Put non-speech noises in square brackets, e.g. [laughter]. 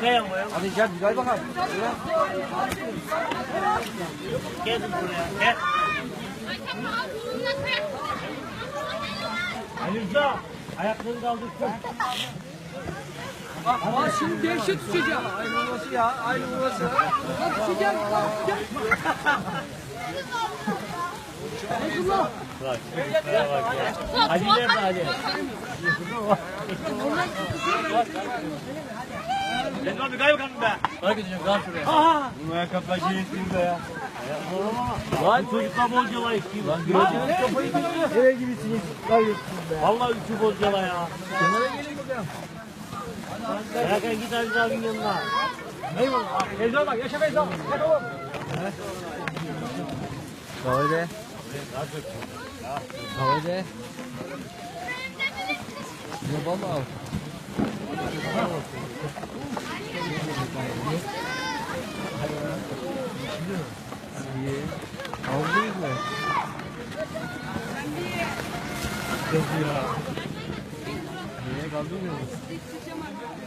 buraya koyalım. Hadi gel bir gel bakalım. Gel buraya. Gel. Ayaklarını kaldırsın. Aa şimdi dehşet uçacağım. Aynı babası ya. Aynı babası. Bak uçacağım. Bak. [laughs] Abdullah. Bak. Ali nerede Ali? Sen var bir kaybakalım be. Bak gideceğim kal şuraya. Aha. Bu ayakkabılar şey üstünde ya. Lan çocuklar bolcala istiyor. Lan Gözünüz kafayı tutuyor. Nereye gibisiniz? Be. Vallahi üçü bolcala ya. Kenara gelin bakalım. Erken git Ali abinin yanına. Eyvallah. Feyza bak yaşa Feyza. Gel oğlum. Kahvede. Kahvede. Ne baba al. İyi. Aldınız mı? Niye kaldırmıyor musun?